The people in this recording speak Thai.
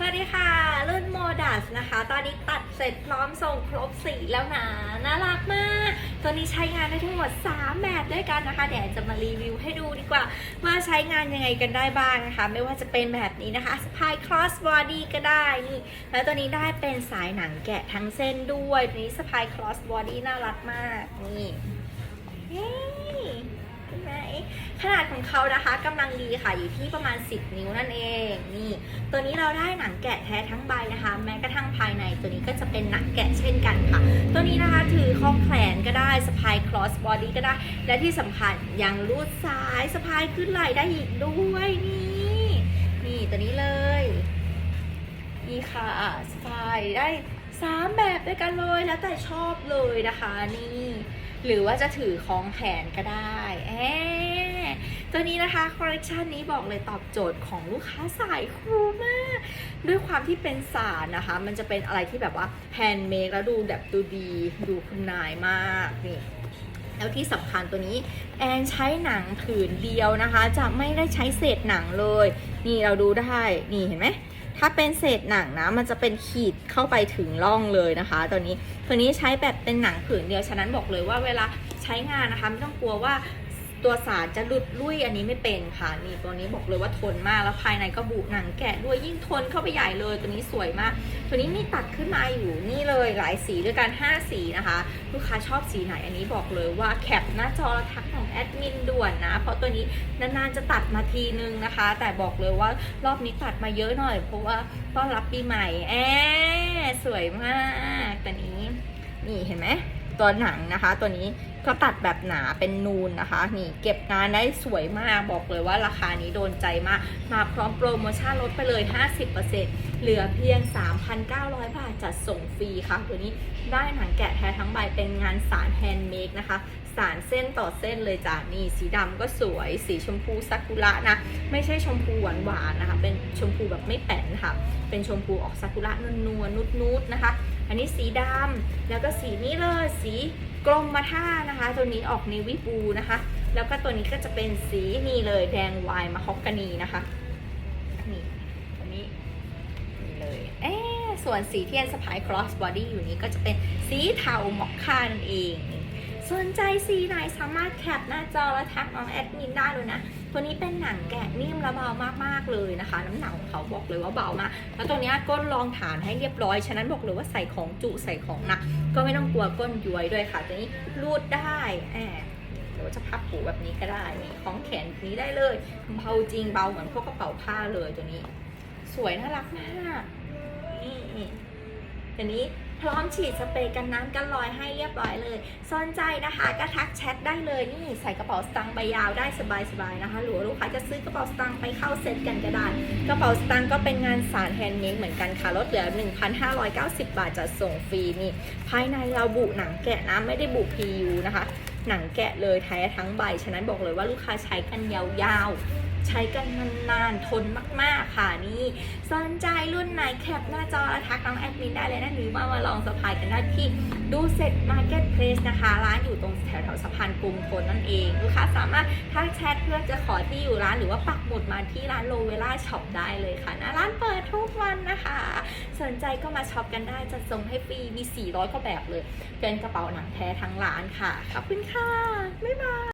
สวัสดีค่ะ รุ่นโมดัสนะคะ ตอนนี้ตัดเสร็จพร้อมส่งครบสีแล้วนะ น่ารักมาก ตัวนี้ใช้งานได้ทั้งหมด 3 แบบด้วยกันนะคะ เดี๋ยวจะมารีวิวให้ดูดีกว่า ว่าใช้งานยังไงกันได้บ้างนะคะ ไม่ว่าจะเป็นแบบนี้นะคะสปายครอสบอดี้ก็ได้นี่แล้วตัวนี้ได้เป็นสายหนังแกะทั้งเส้นด้วย ตัวนี้สปายครอสบอดี้น่ารักมาก นี่ ไหมขนาดของเขานะคะกำลังดีค่ะอยู่ที่ประมาณ 10 นิ้วนั่นเองนี่ตัวนี้เราได้หนังแกะแท้ทั้งใบนะคะ แม้กระทั่งภายในตัวนี้ก็จะเป็นหนังแกะเช่นกันค่ะ ตัวนี้นะคะถือข้อแขวนก็ได้สะพายครอสบอดี้ก็ได้ และที่สำคัญยังรูดซ้ายสะพายขึ้นไหล่ได้อีกด้วยนี่นี่ตัวนี้เลยนี่ค่ะสไตล์ได้สามแบบด้วยกันเลยแล้วแต่ชอบเลยนะคะนี่ หรือว่าจะถือของแขนก็ได้แอตัวนี้นะคะคอลเลกชันนี้บอกเลยตอบโจทย์ของลูกค้าสายครูมาก ด้วยความที่เป็นสารนะคะ มันจะเป็นอะไรที่แบบว่าแฮนด์เมดแล้วดูแบบดูดีดูคุณนายมากนี่แล้วที่สำคัญตัวนี้แอนใช้หนังผืนเดียวนะคะ จะไม่ได้ใช้เศษหนังเลย นี่เราดูได้ นี่เห็นไหม ถ้าเป็นเศษหนังนะมันจะเป็นขีดเข้าไปถึงร่องเลยนะคะ ตัวนี้ตัวนี้ใช้แบบเป็นหนังผืนเดียวฉะนั้นบอกเลยว่าเวลาใช้งานนะคะไม่ต้องกลัวว่า ตัวสารจะหลุดลุ่ยอันนี้ไม่เป็นค่ะนี่ตัวนี้บอกเลยว่าทนมากแล้วภายในก็บุหนังแกะด้วยยิ่งทนเข้าไปใหญ่เลย ตัวนี้สวยมาก ตัวนี้มีตัดขึ้นมาอยู่นี่เลยหลายสีด้วยกัน 5 สีนะคะ ลูกค้าชอบสีไหนอันนี้บอกเลยว่าแคปหน้าจอแล้วทักของแอดมินด่วนนะ เพราะตัวนี้นานๆจะตัดมาทีนึงนะคะ แต่บอกเลยว่ารอบนี้ตัดมาเยอะหน่อย เพราะว่าต้อนรับปีใหม่แอสวยมากตัวนี้นี่เห็นไหม ตัวหนังนะคะ ตัวนี้ก็ตัดแบบหนาเป็นนูนนะคะ นี่เก็บงานได้สวยมากบอกเลยว่าราคานี้โดนใจมาก มาพร้อมโปรโมชั่นลดไปเลย 50%เหลือเพียง 3,900 บาทจัดส่งฟรีค่ะ ตัวนี้ได้หนังแกะแท้ทั้งใบเป็นงานสารแฮนด์เมดนะคะสารเส้นต่อเส้นเลยจ้ะนี่สีดำก็สวยสีชมพูซากุระนะ ไม่ใช่ชมพูหวานหวานๆนะคะ เป็นชมพูแบบไม่แป้นค่ะ เป็นชมพูออกซากุระนวลๆนุดๆนะคะ อันนี้สีดำแล้วก็สีนี้เลยสีกรมมาท่านะคะ ตัวนี้ออกเนวิบูนะคะ แล้วก็ตัวนี้ก็จะเป็นสีนี่เลยแดงวายมาฮอกกานีนะคะนี่ตัวนี้นี่เลยเอ๊ส่วนสีเทียนสะพายครอสบอดี้อยู่นี้ก็จะเป็นสีเทาหมอคค่านั่นเอง สนใจสีไหนสามารถแคปหน้าจอแล้วทักน้องแอดมินได้เลยนะตัวนี้เป็นหนังแกะนิ่มและเบามากๆเลยนะคะ น้ำหนักของเขาบอกเลยว่าเบามากแล้วตัวนี้ก้นรองฐานให้เรียบร้อย ฉะนั้นบอกเลยว่าใส่ของจุใส่ของหนัก ก็ไม่ต้องกลัวก้นย้วยด้วยค่ะตัวนี้รูดได้แอบหรือว่าจะพับผูแบบนี้ก็ได้นี่ของแขนนี้ได้เลยเบาจริงเบาเหมือนพวกกระเป๋าผ้าเลยตัวนี้ สวยน่ารักมากนี่ตัวนี้ พร้อมฉีดสเปรย์กันน้ำกันรอยให้เรียบร้อยเลย สนใจนะคะก็ทักแชทได้เลยนี่ใส่กระเป๋าสตางค์ใบยาวได้สบายๆนะคะหรือลูกค้าจะซื้อกระเป๋าสตางค์ไปเข้าเซ็ตกันก็ได้กระเป๋าสตางค์ก็เป็นงานสารแฮนด์เมดเหมือนกันค่ะลดเหลือ 1,590 บาทจะส่งฟรีนี่ภายในเราบุหนังแกะนะไม่ได้บุ PU นะคะ หนังแกะเลยแท้ทั้งใบฉะนั้นบอกเลยว่าลูกค้าใช้กันยาวๆ ใช้กันนานๆทนมากๆค่ะนี่สนใจรุ่นไหนแคปหน้าจอแล้วทักน้องแอดมินได้เลยนะหรือว่ามาลองสะพายกันได้ที่ดูเซ็ตมาร์เก็ตเพลสนะคะ ร้านอยู่ตรงแถวๆสะพานกรุงทนนั่นเองลูกค้าสามารถทักแชทเพื่อจะขอที่อยู่ร้านหรือว่าปักหมุดมาที่ร้านโลเวล่าช็อปได้เลยค่ะนะร้านเปิดทุกวันนะคะ สนใจก็มาช็อปกันได้จะส่งให้ฟรีมี 400กว่าแบบเลย เป็นกระเป๋าหนังแท้ทั้งร้านค่ะ ขอบคุณค่ะ บ๊ายบาย